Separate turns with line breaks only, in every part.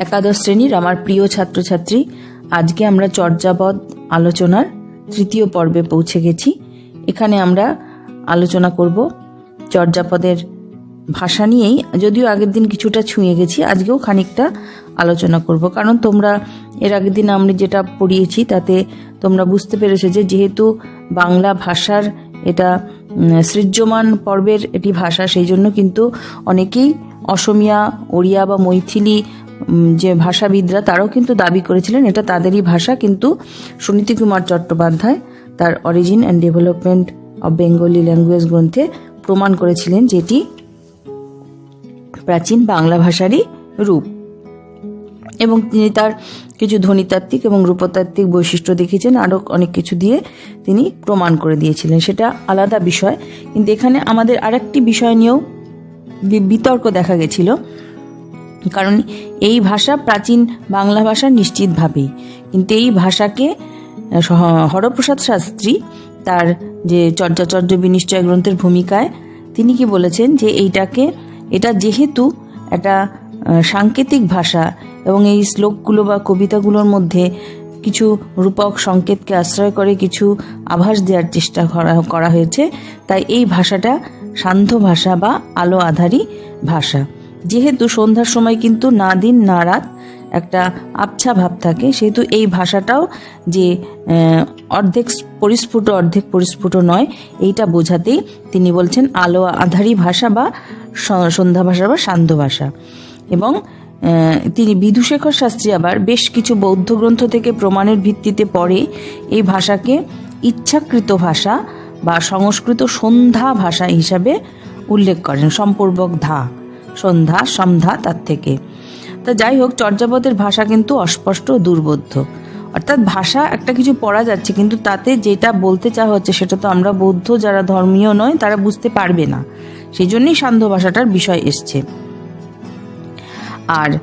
একাদশ শ্রেণির আমার প্রিয় ছাত্রছাত্রী, আজকে আমরা চর্যাপদ আলোচনার তৃতীয় পর্বে পৌঁছে গেছি। এখানে আমরা আলোচনা করব চর্যাপদের ভাষা নিয়েই। যদিও আগের দিন কিছুটা ছুঁয়ে গেছি, আজকেও খানিকটা আলোচনা করব। কারণ তোমরা, এর আগের দিন আমি যেটা পড়িয়েছি, তাতে তোমরা বুঝতে পেরেছ যে যেহেতু বাংলা ভাষার এটা সৃজ্যমান পর্বের এটি ভাষা, সেই জন্য কিন্তু অনেকেই অসমিয়া, ওড়িয়া বা মৈথিলি যে ভাষাবিদরা, তারাও কিন্তু দাবি করেছিলেন, এটা তাদেরই ভাষা, কিন্তু সুনীতি কুমার চট্টোপাধ্যায় তার origin and development of Bengali language গ্রন্থে প্রমাণ করেছিলেন যেটি প্রাচীন বাংলা ভাষারই রূপ। এবং তিনি তার কিছু ধ্বনিতাত্ত্বিক এবং রূপতাত্ত্বিক বৈশিষ্ট্য দেখিয়েছেন আরও অনেক কিছু দিয়ে তিনি প্রমাণ করে দিয়েছিলেন। সেটা আলাদা বিষয়, কিন্তু এখানে আমাদের আরেকটি বিষয় নিয়েও বিতর্ক দেখা গেছিল। কারণ এই ভাষা প্রাচীন বাংলা ভাষা নিশ্চিতভাবেই। কিন্তু এই ভাষাকে হরপ্রসাদ শাস্ত্রী তার যে চর্যাচর্য বিনিশ্চয় গ্রন্থের ভূমিকায় তিনি কি বলেছেন যে এইটাকে, এটা যেহেতু একটা সাংকেতিক ভাষা এবং এই শ্লোকগুলো বা কবিতাগুলোর মধ্যে কিছু রূপক সংকেতকে আশ্রয় করে কিছু আভাস দেওয়ার চেষ্টা করা করা হয়েছে, তাই এই ভাষাটা সান্ধ্য ভাষা বা আলো আধারী ভাষা। যেহেতু সন্ধ্যার সময় কিন্তু না দিন না রাত একটা আবছা ভাব থাকে, সেহেতু এই ভাষাটাও যে অর্ধেক পরিস্ফুট অর্ধেক পরিস্ফুট নয়, এইটা বোঝাতেই তিনি বলছেন আলো আধারী ভাষা বা সন্ধ্যা ভাষা বা সান্ধ্য ভাষা। এবং তিনি বিধুশেখর শাস্ত্রী আবার বেশ কিছু বৌদ্ধ গ্রন্থ থেকে প্রমাণের ভিত্তিতে পড়ে এই ভাষাকে ইচ্ছাকৃত ভাষা বা সংস্কৃত সন্ধ্যা ভাষা হিসাবে উল্লেখ করেন, সম্পূর্বক ধা। সন্ধ্যা সন্ধ্যা তার থেকে। তা যাই হোক চর্যাপদের ভাষা কিন্তু অস্পষ্ট দুর্বোধ্য। অর্থাৎ ভাষা একটা কিছু পড়া যাচ্ছে কিন্তু তাতে যেটা বলতে চাওয়া হচ্ছে সেটা তো আমরা বৌদ্ধ যারা ধর্মীয় নয় তারা বুঝতে পারবে না। সেই জন্যই সান্ধ্য ভাষাটার বিষয় এসছে। আর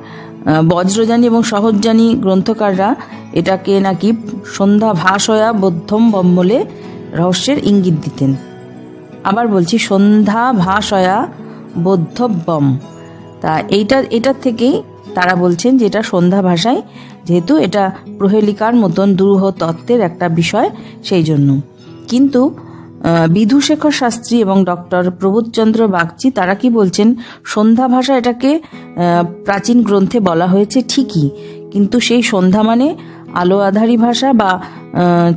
আহ, বজ্রযানী এবং সহজযানী গ্রন্থকাররা এটাকে নাকি সন্ধ্যা ভাষয়া বৌদ্ধম বম্বলে রহস্যের ইঙ্গিত দিতেন। আবার বলছি সন্ধ্যা ভাষয়া বৌদ্ধব্যম। তা এইটা এটার থেকেই তারা বলছেন যে এটা সন্ধ্যা ভাষায়, যেহেতু এটা প্রহেলিকার মতন দুরূহ তত্ত্বের একটা বিষয় সেই জন্য। কিন্তু বিধুশেখর শাস্ত্রী এবং ডক্টর প্রবোধচন্দ্র বাগচি তারা কি বলছেন, সন্ধ্যা ভাষা এটাকে প্রাচীন গ্রন্থে বলা হয়েছে ঠিকই, কিন্তু সেই সন্ধ্যা মানে আলো আধারী ভাষা বা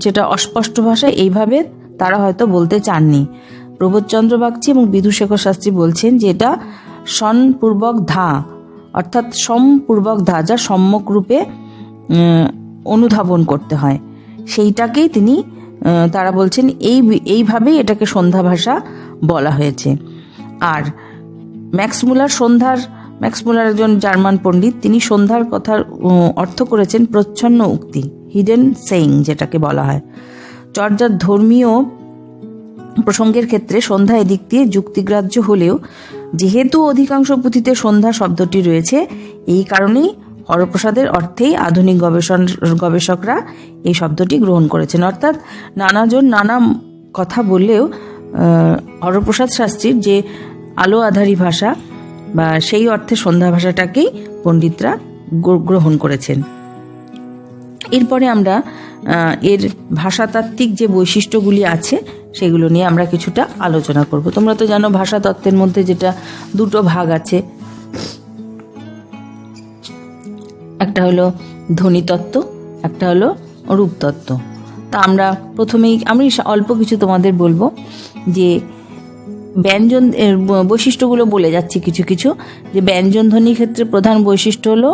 যেটা অস্পষ্ট ভাষা, এইভাবে তারা হয়তো বলতে চাননি। প্রবোধচন্দ্র বাগচি এবং বিধুশেখর শাস্ত্রী বলছেন যে এটা সনপূর্বক ধা, অর্থাৎ সমপূর্বক ধা, যা সম্যক রূপে অনুধাবন করতে হয়। সেইটাকেই তিনি তারা বলছেন এই, এইভাবেই এটাকে সন্ধ্যা ভাষা বলা হয়েছে। আর ম্যাক্সমুলার সন্ধ্যার ম্যাক্সমুলার একজন জার্মান পণ্ডিত, তিনি সন্ধ্যার কথার অর্থ করেছেন প্রচ্ছন্ন উক্তি হিডেন সেইং যেটাকে বলা হয়। চর্যার ধর্মীয় প্রসঙ্গের ক্ষেত্রে সন্ধ্যা এদিক দিয়ে যুক্তিগ্রাহ্য হলেও, যেহেতু অধিকাংশ পুঁথিতে সন্ধ্যা শব্দটি রয়েছে, এই কারণেই হরপ্রসাদের অর্থেই আধুনিক গবেষণ, গবেষকরা এই শব্দটি গ্রহণ করেছেন। অর্থাৎ নানাজন নানা কথা বললেও হরপ্রসাদ শাস্ত্রীর যে আলো আধারী ভাষা বা সেই অর্থে সন্ধ্যা ভাষাটাকেই পণ্ডিতরা গ্রহণ করেছেন। এরপরে আমরা এর ভাষাতাত্ত্বিক যে বৈশিষ্ট্যগুলি আছে, সেগুলো নিয়ে আমরা কিছুটা আলোচনা করব। তোমরা তো জানো ভাষাতত্ত্বের মধ্যে যেটা দুটো ভাগ আছে। একটা হলো ধ্বনিতত্ত্ব, একটা হলো রূপতত্ত্ব। তা আমরা প্রথমেই, আমি অল্প কিছু তোমাদের বলব যে ব্যঞ্জন বৈশিষ্ট্যগুলো বলে যাচ্ছি কিছু কিছু। যে ব্যঞ্জন ধ্বনির ক্ষেত্রে প্রধান বৈশিষ্ট্য হলো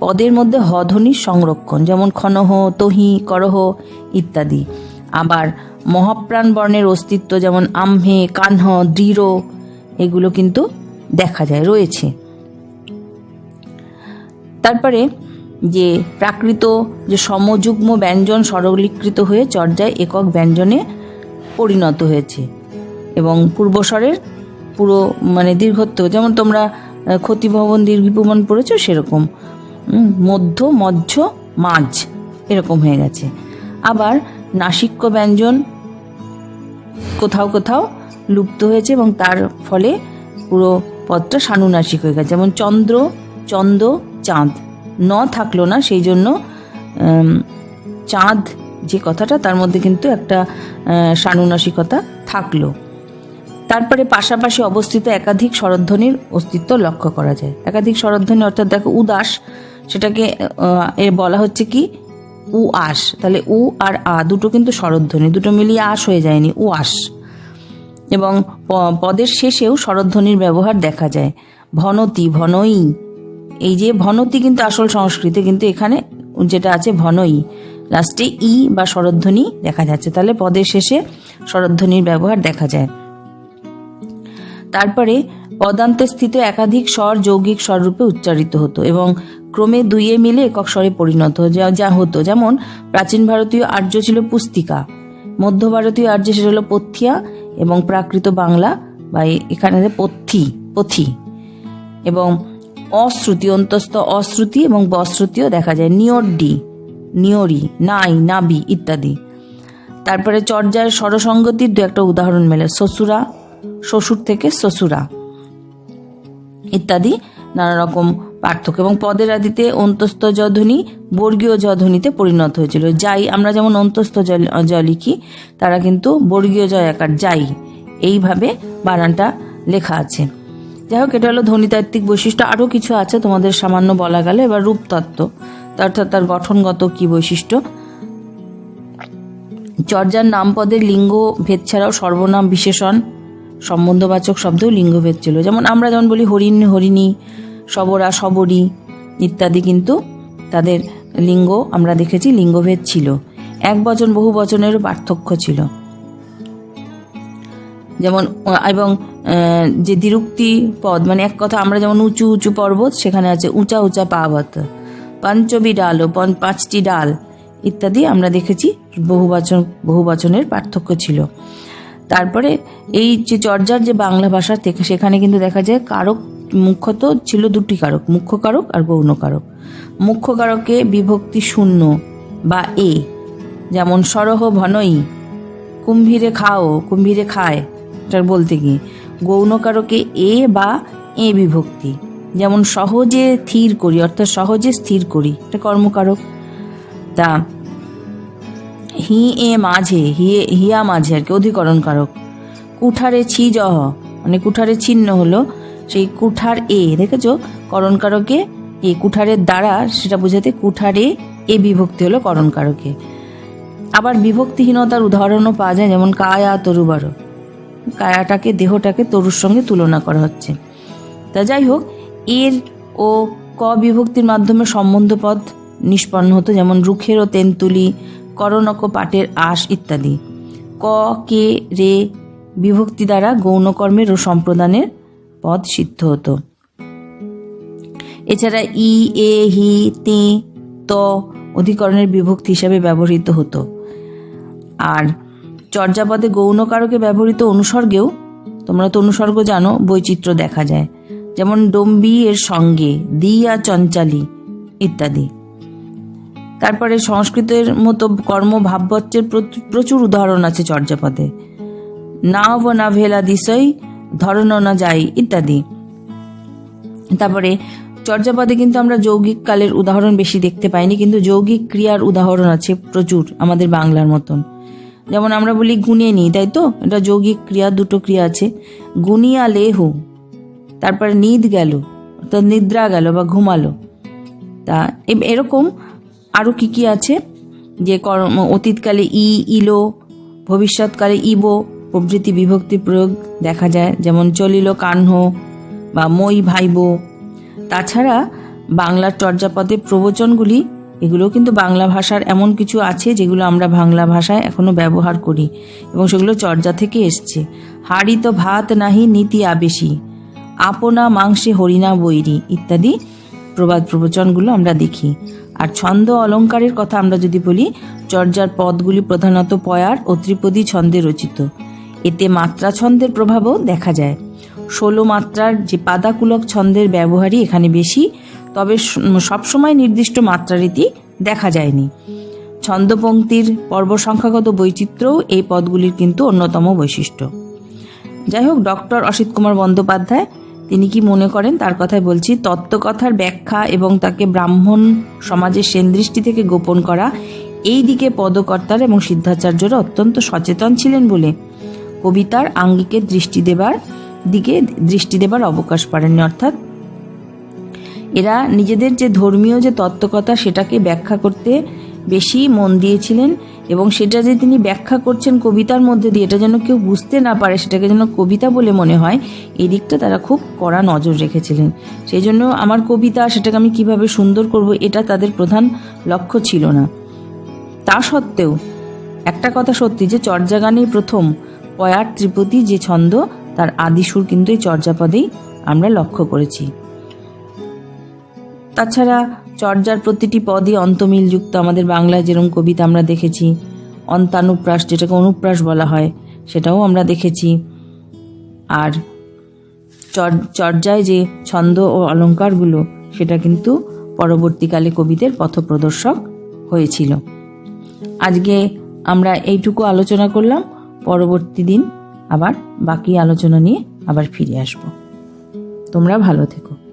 পদের মধ্যে হ সংরক্ষণ, যেমন খনহ, তহি, করহ ইত্যাদি। আবার মহাপ্রাণ বর্ণের অস্তিত্ব যেমন আমহে কানহ, দৃঢ়, এগুলো কিন্তু দেখা যায়, রয়েছে। তারপরে যে প্রাকৃত, যে সমযুগ্ম ব্যঞ্জন সরলীকৃত হয়ে চর্যায় একক ব্যঞ্জনে পরিণত হয়েছে। এবং পূর্বস্বরের পুরো মানে দীর্ঘত্ব, যেমন তোমরা ক্ষতিভবন দীর্ঘিপমন পড়েছো, সেরকম। মধ্য মধ্য, মাঝ এরকম হয়ে গেছে। আবার নাসিক্য ব্যঞ্জন কোথাও কোথাও লুপ্ত হয়েছে এবং তার ফলে পুরো পদটা সানুনাসিক হয়ে গেছে। যেমন চন্দ্র, চন্দ, চাঁদ। ন থাকল না, সেই জন্য চাঁদ যে কথাটা, তার মধ্যে কিন্তু একটা সানুনাসিকতা থাকল। তারপরে পাশাপাশি অবস্থিত একাধিক স্বরধ্বনির অস্তিত্ব লক্ষ্য করা যায়। একাধিক স্বরধ্বনি অর্থাৎ দেখো, উদাস সেটাকে এর বলা হচ্ছে কি? উ আস। তাহলে উ আর আ দুটো কিন্তু স্বরধ্বনি, দুটো মিলিয়ে আস হয়ে যায়নি, উ আস। এবং পদের শেষেও স্বরধ্বনির ব্যবহার দেখা যায়। ভনতি ভনই এই যে ভনতি কিন্তু আসল সংস্কৃতে, কিন্তু এখানে যেটা আছে ভনই লাস্টে ই বা স্বরধ্বনি দেখা যাচ্ছে। তাহলে পদের শেষে স্বরধ্বনির ব্যবহার দেখা যায়। তারপরে পদান্তে স্থিত একাধিক স্বর যৌগিক স্বররূপে উচ্চারিত হতো এবং ক্রমে দুইয়ে মিলে একক স্বরে পরিণত যা হতো। যেমন, প্রাচীন ভারতীয় আর্য ছিল পুস্তিকা, মধ্য ভারতীয় আর্য সেটা হলো পথিয়া এবং প্রাকৃত বাংলা বা এখানে পথি পথি। এবং অশ্রুতি, অন্তস্থ অশ্রুতি এবং বশ্রুতিও দেখা যায়। নিয়রডি, নিয়রি, নাই, নাবি ইত্যাদি। তারপরে চর্যার স্বরসঙ্গতির দু একটা উদাহরণ মেলে, শ্বশুরা, শ্বশুর থেকে শ্বশুরা ইত্যাদি। নানা রকম পার্থক্য। এবং পদের আদিতে অন্তস্থ জধ্বনি বর্গীয় জধ্বনিতে পরিণত হয়েছিল। যাই, আমরা যেমন অন্তস্থ জ লিখি, তারা কিন্তু বর্গীয় জয় আকার যাই, এইভাবে বানানটা লেখা আছে। যাই হোক, এটা হলো ধ্বনিতাত্ত্বিক বৈশিষ্ট্য। আরও কিছু আছে তোমাদের সামান্য বলা গেল। এবার রূপতত্ত্ব। অর্থাৎ তার গঠনগত কি বৈশিষ্ট্য? চর্যার নাম পদের লিঙ্গ ভেদ ছাড়াও সর্বনাম বিশেষণ, সম্বন্ধবাচক শব্দেও লিঙ্গভেদ ছিল। যেমন আমরা যেমন বলি হরিণ, হরিণী সবরা, সবরী ইত্যাদি কিন্তু তাদের লিঙ্গ, আমরা দেখেছি লিঙ্গভেদ ছিল। এক বচন বহু বচনেরও পার্থক্য ছিল। যেমন, এবং যে দ্বিরুক্তি পদ মানে এক কথা আমরা যেমন উঁচু উঁচু পর্বত, সেখানে আছে উঁচা উঁচা পাবত। পঞ্চবী ডাল ও পাঁচটি ডাল ইত্যাদি আমরা দেখেছি বহুবচন বহুবচনের পার্থক্য ছিল। তারপরে এই যে চর্যার যে বাংলা ভাষা সেখানে কিন্তু দেখা যায় কারক মুখ্যত ছিল দুটি কারক, মুখ্য কারক আর গৌণ কারক। মুখ্য কারকে বিভক্তি শূন্য বা এ, যেমন সরহ ভনই কুম্ভীরে খাও, কুম্ভীরে খায় বলতে গিয়ে গৌণকারকে এ বা এ বিভক্তি, যেমন সহজে স্থির করি, অর্থাৎ সহজে স্থির করি, এটা কর্মকারক। তা, হি এ মাঝে হিয়ে হিয়া মাঝে আর কি, অধিকরণ কারক। কুঠারে ছি জহ মানে কুঠারে ছিন্ন হলো সেই কুঠার এ, দেখেছ? করণকারকে, এ কুঠারের দ্বারা, সেটা বোঝাতে কুঠারে এ বিভক্তি হলো করণকারকে। আবার বিভক্তিহীনতার উদাহরণও পাওয়া যায়, যেমন কায়া তরুবারো। কায়াটাকে, দেহটাকে তরুর সঙ্গে তুলনা করা হচ্ছে। তা যাই হোক, এর ও ক বিভক্তির মাধ্যমে সম্বন্ধ পদ নিষ্পন্ন হতো, যেমন রুখের ও তেন্তুলি, করণক পাটের আশ ইত্যাদি। ক, কে, রে বিভক্তি দ্বারা গৌণকর্মের ও সম্প্রদানের পদ সিদ্ধ হতো। এছাড়া ই, এ, হি, তে, ত অধিকরণের বিভক্তি হিসাবে ব্যবহৃত হতো। আর চর্যাপদে গৌণকারকে ব্যবহৃত অনুসর্গেও তোমরা তো অনুসর্গ জানো, বৈচিত্র্য দেখা যায়। যেমন ডম্বি এর সঙ্গে দিয়া চঞ্চালি ইত্যাদি। তারপরে সংস্কৃতের মতো কর্ম ভাববচ্চের প্রচুর- প্রচুর উদাহরণ আছে চর্যাপদে। নাভ না ভেলা দিশই ধরন না যাই ইত্যাদি। তারপরে চর্যাপদে কিন্তু আমরা যৌগিক কালের উদাহরণ বেশি দেখতে পাইনি, কিন্তু যৌগিক ক্রিয়ার উদাহরণ আছে প্রচুর আমাদের বাংলার মতন। যেমন আমরা বলি গুনে নি, তাই তো? এটা যৌগিক ক্রিয়া, দুটো ক্রিয়া আছে। গুনিয়া লেহু, তারপরে নিদ গেল, অর্থাৎ নিদ্রা গেল বা ঘুমালো। তা এরকম আরও কি কি আছে? যে কর্ম, অতীতকালে ই, ইলো, ভবিষ্যৎকালে ইবো প্রভৃতি বিভক্তি প্রয়োগ দেখা যায়, যেমন চলিল কাহ্ন বা মই ভাইব। তাছাড়া বাংলার চর্যাপদে প্রবচনগুলি এগুলো কিন্তু বাংলা ভাষার এমন কিছু আছে যেগুলো আমরা বাংলা ভাষায় এখনও ব্যবহার করি এবং সেগুলো চর্যা থেকে এসছে। হাড়ি তো ভাত নাহি নীতি আবেশি, আপনা মাংসে হরিণা বৈরি ইত্যাদি প্রবাদ প্রবচনগুলো আমরা দেখি। আর ছন্দ অলঙ্কারের কথা আমরা যদি বলি, চর্যার পদগুলি প্রধানত পয়ার ও ত্রিপদী ছন্দে রচিত। এতে মাত্রা ছন্দের প্রভাবও দেখা যায়। ষোলো মাত্রার যে পাদাকুলক ছন্দের ব্যবহারই এখানে বেশি, তবে সবসময় নির্দিষ্ট মাত্রারীতি দেখা যায়নি। ছন্দপঙ্ক্তির পর্ব সংখ্যাগত বৈচিত্র্যও এই পদগুলির কিন্তু অন্যতম বৈশিষ্ট্য। যাই হোক, ডক্টর অসিত কুমার বন্দ্যোপাধ্যায়, তিনি কি মনে করেন? তার কথাই বলছি। তত্ত্বকথার ব্যাখ্যা এবং তাকে ব্রাহ্মণ সমাজের সেনদৃষ্টি থেকে গোপন করা, এই দিকে পদকর্তার এবং সিদ্ধাচার্যরা অত্যন্ত সচেতন ছিলেন বলে কবিতার আঙ্গিকে দৃষ্টি দেবার দিকে দৃষ্টি দেবার অবকাশ পারেননি অর্থাৎ এরা নিজেদের যে ধর্মীয় যে তত্ত্বকথা সেটাকে ব্যাখ্যা করতে বেশি মন দিয়েছিলেন এবং সেটা যে তিনি ব্যাখ্যা করছেন কবিতার মধ্যে দিয়ে, এটা যেন কেউ বুঝতে না পারে, সেটাকে যেন কবিতা বলে মনে হয়, এই দিকটা তারা খুব কড়া নজর রেখেছিলেন। সেই জন্য আমার কবিতা সেটাকে আমি কীভাবে সুন্দর করব এটা তাদের প্রধান লক্ষ্য ছিল না। তা সত্ত্বেও একটা কথা সত্যি যে চর্যাগানের প্রথম পয়ার ত্রিপতি যে ছন্দ, তার আদিসুর কিন্তু এই চর্যাপদেই আমরা লক্ষ্য করেছি। তাছাড়া চর্যার প্রতিটি পদই অন্তমিলযুক্ত আমাদের বাংলায় যেরকম কবিতা আমরা দেখেছি, অন্তানুপ্রাস যেটাকে অনুপ্রাস বলা হয়, সেটাও আমরা দেখেছি। আর চর- চর্যায় যে ছন্দ ও অলঙ্কারগুলো, সেটা কিন্তু পরবর্তীকালে কবিদের পথপ্রদর্শক হয়েছিল। আজকে আমরা এইটুকু আলোচনা করলাম। পরবর্তী দিন আবার বাকি আলোচনা নিয়ে আবার ফিরে আসব। তোমরা ভালো থেকো।